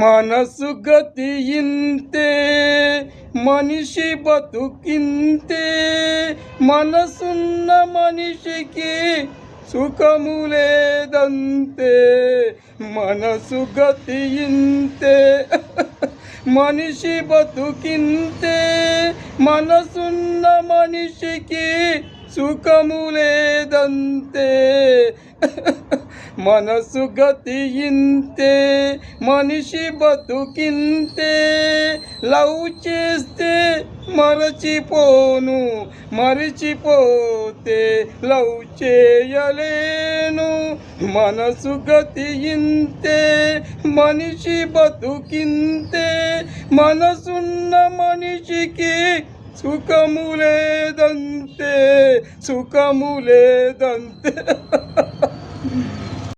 మనసు గతి ఇంతే మనిషి బతుకింతే మనసున్న మనిషికి సుఖము లేదంతే మనసు గతి ఇంతే మనిషి బతుకింతే మనసున్న మనిషికి సుఖము లేదంతే. మనసు గతి ఇంతే మనిషి బతుకింతే లవ్ చేస్తే మరచిపోను మరిచిపోతే లవ్ చేయలేను. మనసు గతి ఇంతే మనిషి బతుకింతే మనసున్న మనిషికి సుఖము లేదంతే సుఖము లేదంతే.